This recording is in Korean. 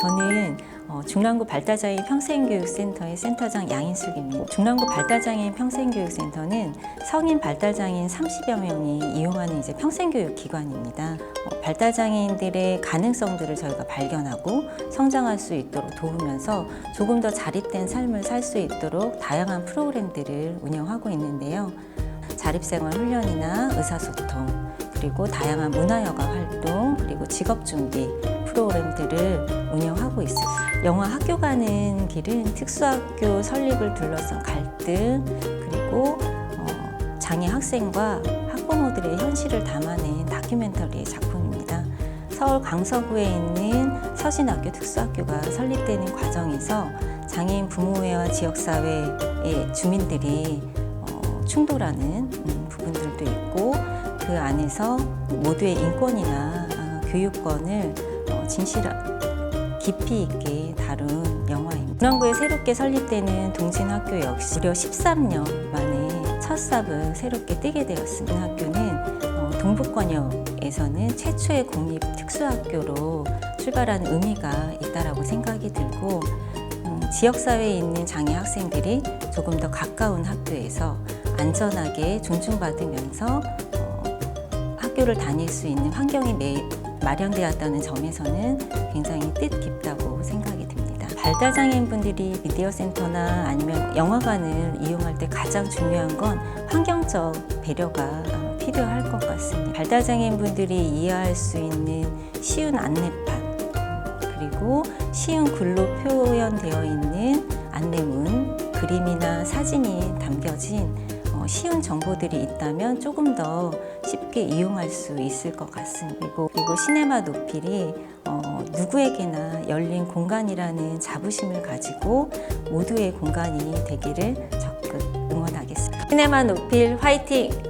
저는 어, 중랑구 발달장애인 평생교육센터의 센터장 양인숙입니다. 중랑구 발달장애인 평생교육센터는 성인 발달장애인 30여 명이 이용하는 이제 평생교육 기관입니다. 어, 발달장애인들의 가능성들을 저희가 발견하고 성장할 수 있도록 도우면서 조금 더 자립된 삶을 살 수 있도록 다양한 프로그램들을 운영하고 있는데요. 자립생활 훈련이나 의사소통, 그리고 다양한 문화여가 활동, 그리고 직업 준비 프로그램들을 운영하고 있습니다. 영화 학교 가는 길은 특수학교 설립을 둘러싼 갈등, 그리고 어, 장애 학생과 학부모들의 현실을 담아낸 다큐멘터리 작품입니다. 서울 강서구에 있는 서진학교 특수학교가 설립되는 과정에서 장애인 부모회와 지역사회의 주민들이 어, 충돌하는 음, 부분들도 있고 그 안에서 모두의 인권이나 아, 교육권을 어, 진실한 깊이 있게 다룬 영화입니다. 중랑구에 새롭게 설립되는 동진학교 역시 무려 13년 만에 첫 삽을 새롭게 뜨게 되었습니다. 이 학교는 어, 동북권역에서는 최초의 공립 특수학교로 출발한 의미가 있다라고 생각이 들고 음, 지역사회에 있는 장애 학생들이 조금 더 가까운 학교에서 안전하게 존중받으면서 어, 학교를 다닐 수 있는 환경이 매, 마련되었다는 점에서는 굉장히 뜻깊다고 생각이 듭니다. 발달장애인 분들이 미디어 센터나 아니면 영화관을 이용할 때 가장 중요한 건 환경적 배려가 어, 필요할 것 같습니다. 발달장애인 분들이 이해할 수 있는 쉬운 안내판 그리고 쉬운 글로 표현되어 있는 안내문, 그림이나 사진이 담겨진 어, 쉬운 정보들이 있다면 조금 더 쉽게 이용할 수 있을 것 같습니다. 그리고, 시네마 노필이 어, 누구에게나 열린 공간이라는 자부심을 가지고 모두의 공간이 되기를 적극 응원하겠습니다. 시네마 노필 화이팅!